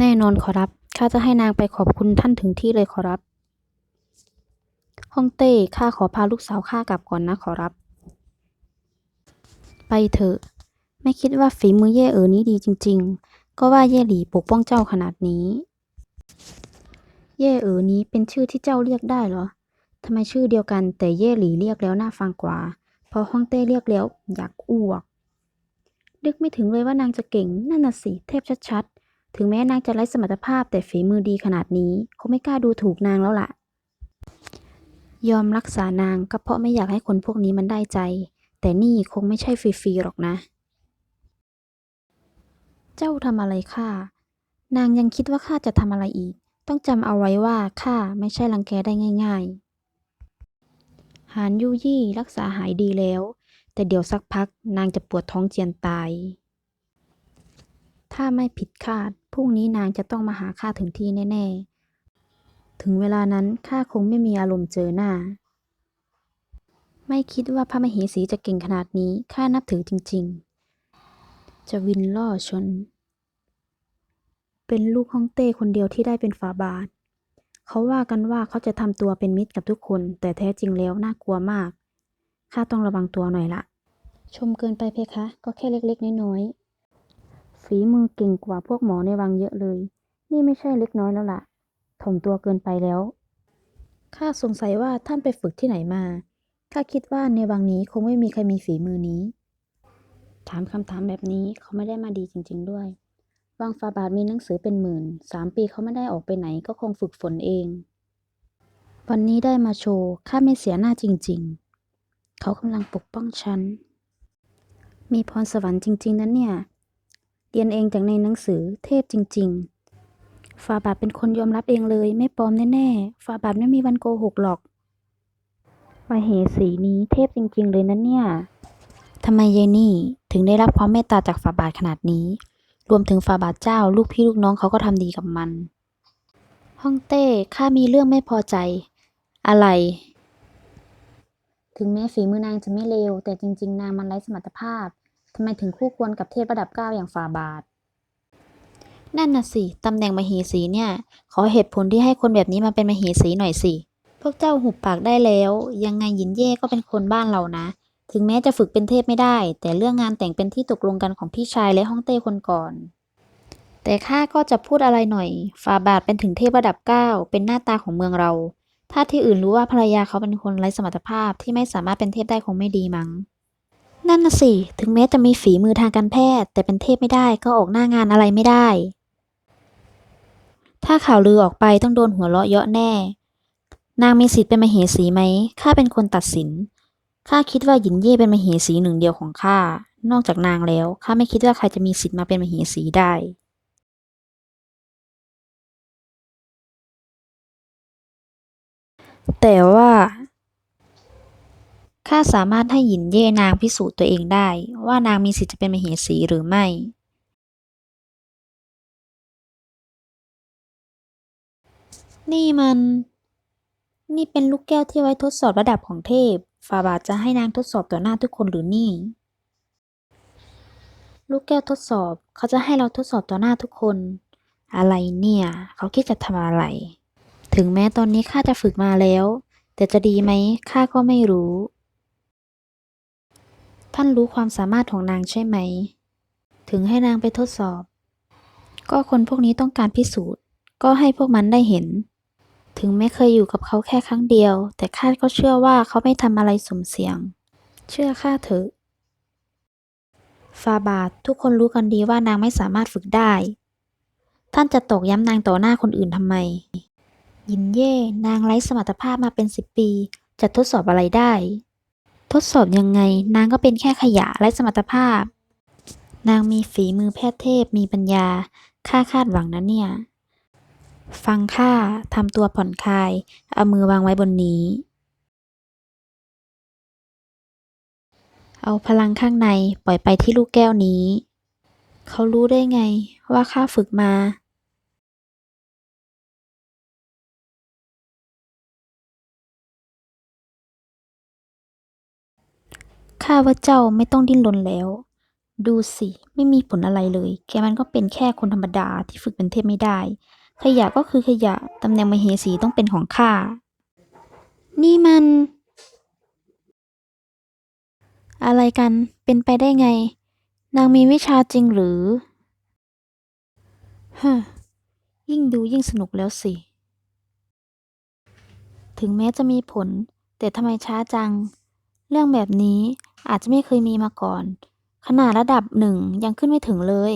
แน่นอนขอรับ ข้าจะให้นางไปขอบคุณท่านถึงที่เลยขอรับ ฮ่องเต้ ข้าขอพาลูกสาวข้ากลับก่อนนะขอรับ ไปเถอะ ไม่คิดว่าฝีมือเย่เอ๋อนี้ดีจริง ๆ ก็ว่าเย่หลีปกป้องเจ้าขนาดนี้ เย่เอ๋อนี้เป็นชื่อที่เจ้าเรียกได้เหรอทำไมชื่อเดียวกันแต่เย่หลีเรียกแล้วน่าฟังกว่า พอฮ่องเต้เรียกแล้วอยากอ้วกนึกไม่ถึงเลยว่านางจะเก่งนั่นน่ะสิเทพชัดๆ ถึงแม้นางจะไร้สมรรถภาพแต่ฝีมือดีขนาดนี้คงไม่กล้าดูถูกนางแล้วล่ะ ยอมรักษานางก็เพราะไม่อยากให้คนพวกนี้มันได้ใจ แต่นี่คงไม่ใช่ฟรีๆหรอกนะ เจ้าทำอะไรข้านางยังคิดว่าข้าจะทำอะไรอีก ต้องจำเอาไว้ว่าข้าไม่ใช่รังแกได้ง่าย ๆ หานยูยี่รักษาหายดีแล้ว แต่เดี๋ยวสักพักนางจะปวดท้องเจียนตาย ถ้าไม่ผิดคาด พรุ่งนี้นางจะต้องมาหาข้าถึงที่แน่ ๆ ถึงเวลานั้นข้าคงไม่มีอารมณ์เจอหน้า ไม่คิดว่าพระมเหสีจะเก่งขนาดนี้ ข้านับถือจริง ๆ จะวินล่อชน เป็นลูกฮ่องเต้คนเดียวที่ได้เป็นฝาบาท เขาว่ากันว่าเขาจะทำตัวเป็นมิตรกับทุกคน แต่แท้จริงแล้วน่ากลัวมาก ข้าต้องระวังตัวหน่อยละ ชมเกินไปเพคะ ก็แค่เล็กๆ น้อยๆ ฝีมือเก่งกว่าพวกหมอในวังเยอะเลย นี่ไม่ใช่เล็กน้อยแล้วล่ะ ถ่อมตัวเกินไปแล้ว ข้าสงสัยว่าท่านไปฝึกที่ไหนมา ข้าคิดว่าในวังนี้คงไม่มีใครมีฝีมือนี้ ถามคำถามแบบนี้เขาไม่ได้มาดีจริง ๆด้วย วังฟาบาทมีหนังสือเป็นหมื่น สามปีเขาไม่ได้ออกไปไหนก็คงฝึกฝนเอง วันนี้ได้มาโชว์ ข้าไม่เสียหน้าจริง ๆ เขากำลังปกป้องฉัน มีพรสวรรค์จริง ๆนั้นเนี่ย รียนเองจากในหนังสือเทพจริง ๆ ฟาบาทเป็นคนยอมรับเองเลย ไม่ปลอมแน่ๆ ฟาบาทไม่มีวันโกหกหรอกมเหสีนี้เทพจริง ๆ เลยนะเนี่ยทำไมยายนี่ถึงได้รับความเมตตาจากฝาบาทขนาดนี้ รวมถึงฝาบาทเจ้า ลูกพี่ลูกน้องเขาก็ทำดีกับมัน ฮ่องเต้ข้ามีเรื่องไม่พอใจ อะไร ถึงแม้ฝีมือนางจะไม่เลวแต่จริง ๆ นางมันไร้สมรรถภาพ ทำไมถึงคู่ควรกับเทพระดับเก้าอย่างฝาบาท นั่นน่ะสิตำแหน่งมเหสีเนี่ย ขอเหตุผลที่ให้คนแบบนี้มาเป็นมเหสีหน่อยสิ พวกเจ้าหุบปากได้แล้ว ยังไงหยินเย่ก็เป็นคนบ้านเรานะ ถึงแม้จะฝึกเป็นเทพไม่ได้ แต่เรื่องงานแต่งเป็นที่ตกลงกันของพี่ชายและฮ่องเต้คนก่อน แต่ข้าก็จะพูดอะไรหน่อยฝาบาทเป็นถึงเทพระดับเก้าเป็นหน้าตาของเมืองเรา ถ้าที่อื่นรู้ว่าภรรยาเขาเป็นคนไร้สมรรถภาพที่ไม่สามารถเป็นเทพได้คงไม่ดีมั้ง นั่นน่ะสิ ถึงแม้จะมีฝีมือทางการแพทย์ แต่เป็นเทพไม่ได้ก็ออกหน้างานอะไรไม่ได้ ถ้าข่าวลือออกไปต้องโดนหัวเราะเยาะแน่ นางมีสิทธิ์เป็นมเหสีไหม ข้าเป็นคนตัดสิน ข้าคิดว่าหยินเย่เป็นมเหสีหนึ่งเดียวของข้า นอกจากนางแล้ว ข้าไม่คิดว่าใครจะมีสิทธิ์มาเป็นมเหสีได้แต่ว่า ข้าสามารถให้หยินเย่นางพิสูจน์ตัวเองได้ ว่านางมีสิทธิ์จะเป็นมเหสีหรือไม่ นี่มัน นี่เป็นลูกแก้วที่ไว้ทดสอบระดับของเทพฝาบาทจะให้นางทดสอบต่อหน้าทุกคนหรือนี่ ลูกแก้วทดสอบเขาจะให้เราทดสอบต่อหน้าทุกคน อะไรเนี่ย เขาคิดจะทำอะไร ถึงแม้ตอนนี้ข้าจะฝึกมาแล้ว แต่จะดีไหมข้าก็ไม่รู้ ท่านรู้ความสามารถของนางใช่ไหม ถึงให้นางไปทดสอบ ก็คนพวกนี้ต้องการพิสูจน์ ก็ให้พวกมันได้เห็น ถึงไม่เคยอยู่กับเขาแค่ครั้งเดียว แต่ข้าก็เชื่อว่าเขาไม่ทำอะไรสมเสียง เชื่อข้าเถอะฟาบาททุกคนรู้กันดีว่านางไม่สามารถฝึกได้ ท่านจะตกย้ำนางต่อหน้าคนอื่นทำไม ยินเย่นางไร้สมรรถภาพมาเป็นสิบปี จะทดสอบอะไรได้ ทดสอบยังไง นางก็เป็นแค่ขยะไร้สมรรถภาพ นางมีฝีมือแพทย์เทพมีปัญญา ข้าคาดหวังนะเนี่ย ฟังข้าทำตัวผ่อนคลาย เอามือวางไว้บนนี้ เอาพลังข้างในปล่อยไปที่ลูกแก้วนี้ เขารู้ได้ไงว่าข้าฝึกมา ข้าว่าเจ้าไม่ต้องดิ้นรนแล้ว ดูสิ ไม่มีผลอะไรเลย แกมันก็เป็นแค่คนธรรมดาที่ฝึกเป็นเทพไม่ได้ ขยะก็คือขยะ ตำแหน่งมเหสีต้องเป็นของข้า นี่มัน อะไรกัน เป็นไปได้ไง นางมีวิชาจริงหรือฮะยิ่งดูยิ่งสนุกแล้วสิ ถึงแม้จะมีผล แต่ทำไมช้าจัง เรื่องแบบนี้ อาจจะไม่เคยมีมาก่อน ขนาดระดับหนึ่งยังขึ้นไม่ถึงเลย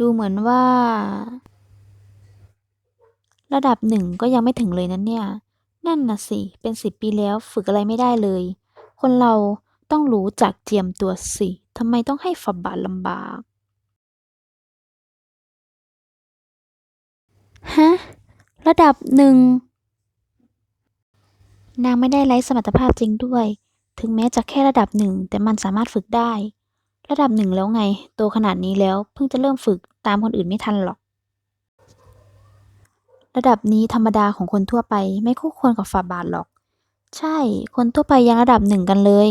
ดูเหมือนว่า ระดับหนึ่งก็ยังไม่ถึงเลยนะเนี่ย นั่นน่ะสิ เป็นสิบปีแล้วฝึกอะไรไม่ได้เลย คนเราต้องรู้จักเจียมตัวสิทำไมต้องให้ฝับบาทลำบาก ฮะ ระดับหนึ่ง นางไม่ได้ไร้สมรรถภาพจริงด้วย ถึงแม้จะแค่ระดับหนึ่งแต่มันสามารถฝึกได้ ระดับหนึ่งแล้วไง โตขนาดนี้แล้วเพิ่งจะเริ่มฝึกตามคนอื่นไม่ทันหรอก ระดับนี้ธรรมดาของคนทั่วไปไม่คู่ควรกับฝาบาทหรอก ใช่ คนทั่วไปยังระดับหนึ่งกันเลย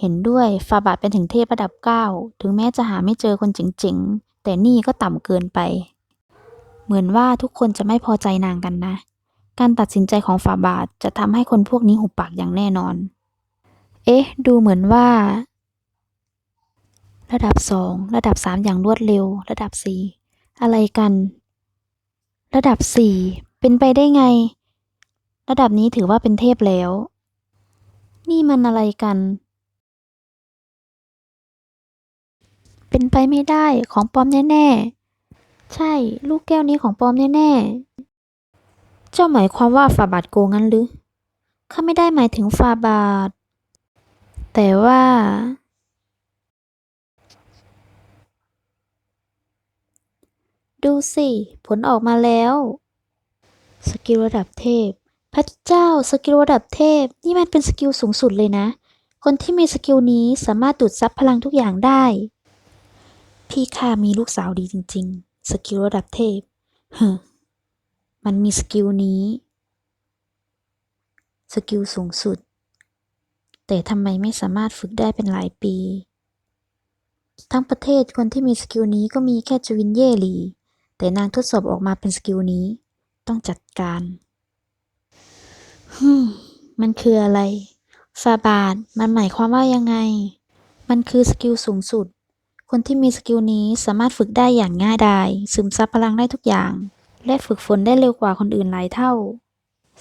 เห็นด้วยฝาบาทเป็นถึงเทพระดับเก้าถึงแม้จะหาไม่เจอคนเจ๋งๆ แต่นี่ก็ต่ำเกินไป เหมือนว่าทุกคนจะไม่พอใจนางกันนะ การตัดสินใจของฝาบาทจะทำให้คนพวกนี้หุบปากอย่างแน่นอน เอ๊ะ ดูเหมือนว่า ระดับสองระดับสามอย่างรวดเร็ว ระดับสี่อะไรกัน ระดับสี่เป็นไปได้ไง ระดับนี้ถือว่าเป็นเทพแล้ว นี่มันอะไรกัน เป็นไปไม่ได้ของปลอมแน่ๆ ใช่ลูกแก้วนี้ของปลอมแน่ๆ เจ้าหมายความว่าฝาบาทโกงงั้นหรือข้าไม่ได้หมายถึงฝาบาท แต่ว่า ดูสิ ผลออกมาแล้ว สกิลระดับเทพ พระเจ้าสกิลระดับเทพ นี่มันเป็นสกิลสูงสุดเลยนะ คนที่มีสกิลนี้สามารถดูดซับพลังทุกอย่างได้ พี่ข้ามีลูกสาวดีจริง ๆ สกิลระดับเทพเฮ้มันมีสกิลนี้ สกิลสูงสุด แต่ทำไมไม่สามารถฝึกได้เป็นหลายปี ทั้งประเทศคนที่มีสกิลนี้ก็มีแค่จวินเย่หลี แต่นางทดสอบออกมาเป็นสกิลนี้ ต้องจัดการฮึมมันคืออะไรฟาบาทมันหมายความว่ายังไง มันคือสกิลสูงสุด คนที่มีสกิลนี้สามารถฝึกได้อย่างง่ายดาย ซึมซับพลังได้ทุกอย่าง และฝึกฝนได้เร็วกว่าคนอื่นหลายเท่า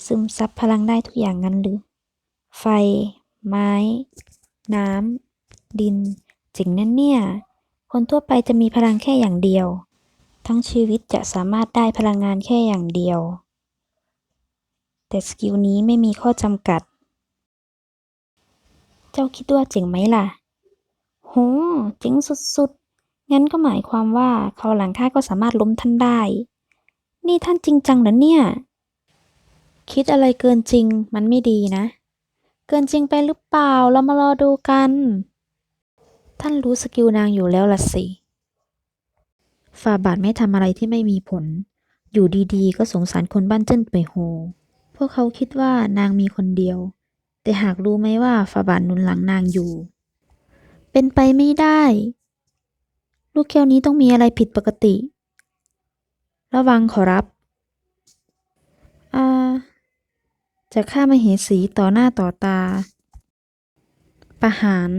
ซึมซับพลังได้ทุกอย่างงั้นหรือ ไฟ ไม้ น้ำ ดินเจ๋งนั่นเนี่ย คนทั่วไปจะมีพลังแค่อย่างเดียว ทั้งชีวิตจะสามารถได้พลังงานแค่อย่างเดียว แต่สกิลนี้ไม่มีข้อจำกัด เจ้าคิดว่าเจ๋งไหมล่ะ โห เจ๋งสุดๆ งั้นก็หมายความว่าคราหลังข้าก็สามารถล้มท่านได้ นี่ท่านจริงจังเหรอเนี่ย คิดอะไรเกินจริงมันไม่ดีนะ เกินจริงไปหรือเปล่า เรามารอดูกัน ท่านรู้สกิลนางอยู่แล้วล่ะสิฟาบาทไม่ทำอะไรที่ไม่มีผล อยู่ดีๆ ก็สงสารคนบ้านเจิ้นไปโฮ พวกเขาคิดว่านางมีคนเดียว แต่หากรู้ไหมว่าฟาบาทนุนหลังนางอยู่ เป็นไปไม่ได้ ลูกแก้วนี้ต้องมีอะไรผิดปกติ ระวังขอรับ อ่า จะฆ่ามเหสีต่อหน้าต่อตา ประหาร